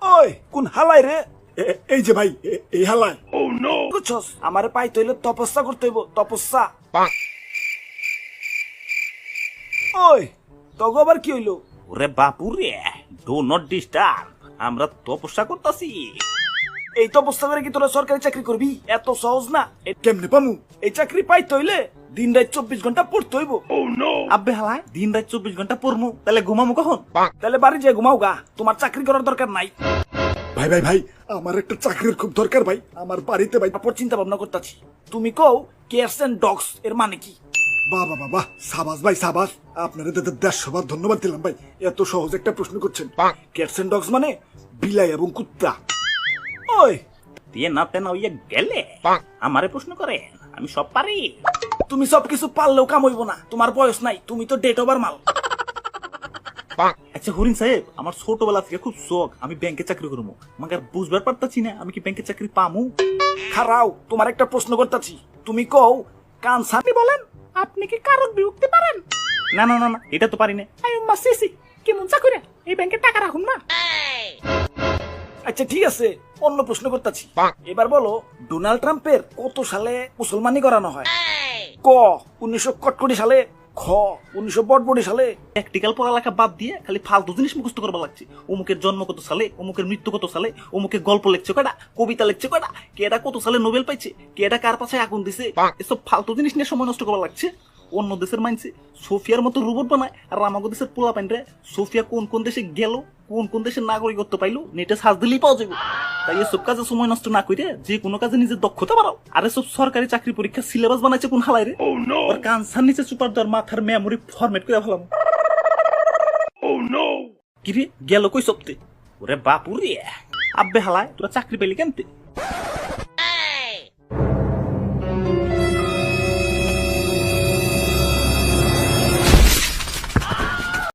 ওই কোন হালাই রে? এই যে ভাই এ- এই হালায় বুঝছস? আমারে পাইতে হইলে তপস্যা করতে হইব তপস্যা। ওই তগো আবার কি হইল? ওরে বাপুরে ডো নট ডিস্টার্ব আমরা তপস্যা করতেছি। এই তপস্যা করে কি তোরা সরকারি চাকরি করবি? এত সহজ না? কেমনে পামু? এই চাকরি পাইতে হইলে দিন রাত চব্বিশ ঘণ্টা পড়তে হইব। আব্বে হালায় দিন রাত চব্বিশ ঘণ্টা পড়মু তাহলে ঘুমামু কখন? তাহলে বাড়ি যে ঘুমাও গা তোমার চাকরি করার দরকার নাই। ভাই ভাই ভাই আমার একটা চাকরির খুব দরকার ভাই আমার বাড়িতে ভাই তারপর চিন্তা ভাবনা করতেছি। তুমি কও কেয়ারস এন্ড ডগস এর মানে কি? বাহ বাহ বাহ সাবাস ভাই সাবাস। আপনারা দেড়শো বার ধন্যবাদ দিলাম ভাই এত সহজ একটা প্রশ্ন করছেন। ক্যাটস এন্ড ডগস মানে বিলাই এবং কুত্তা। দিয়ে না তেনা হইয়া গেলে? আমারে প্রশ্ন করে আমি সব পারি? তুমি সবকিছু পারলেও কাম হইব না তোমার বয়স নাই তুমি তো ডেট ওভার মাল। আচ্ছা হরিণ সাহেব আমার ছোটবেলা থেকে খুব শখ আমি ব্যাংকে চাকরি করব। মাগার বুঝবার পারতাছি না আমি কি ব্যাংকে চাকরি পামু? খারাও তোমার একটা প্রশ্ন করতেছি। তুমি কও কান সানি বলেন আপনি কি কারক বিউক্তি পারেন? না না না না এটা তো পারি না। আয়ুম্মা সিসি কেমন চাকরি? এই ব্যাংকে টাকা রাখুন না। আচ্ছা ঠিক আছে অন্য প্রশ্ন করতেছি। এবার বলো ডোনাল্ড ট্রাম্পের কত সালে মুসলমানি করানো হয়? ক উনিশশো কটকটি সালে খ উনিশশো বটবটি সালে। প্র্যাকটিক্যাল পড়ালেখা বাদ দিয়ে খালি ফালতু জিনিস মুখস্থ করবা লাগছে। অমুকের জন্ম কত সালে অমুকের মৃত্যু কত সালে অমুকের গল্প লিখছে কয়টা কবিতা লিখছে কয়টা কেটা কত সালে নোবেল পাইছে কেটা কার পাশে আগুন দিছে এসব ফালতু জিনিস নিয়ে সময় নষ্ট করা লাগছে। অন্য দেশের মানছে সোফিয়ার মতো রোবট বানায়। আর আমাদের দেশের পোলা প্যান্টে সোফিয়া কোন কোন দেশে গেল কোন কোন দেশের নাগরিকত্ব পাইলো নেটে সার্চ দিলেই পাওয়া যাবে তাই এসব কাজে সময় নষ্ট না করে যে কোনো কাজে নিজের দক্ষতা বাড়াও। আর এসব সরকারি চাকরি পরীক্ষা সিলেবাস বানাইছে কোন হালাই রে? ওর কানসার নিচে সুপার দেওয়ার মাথার মেমোরি ফরম্যাট করে ফেলাম। কিরে গেল কই সপ্তে? ওরে বাপুরে! আব্বে হালায় তোরা চাকরি পেলি কেমতে?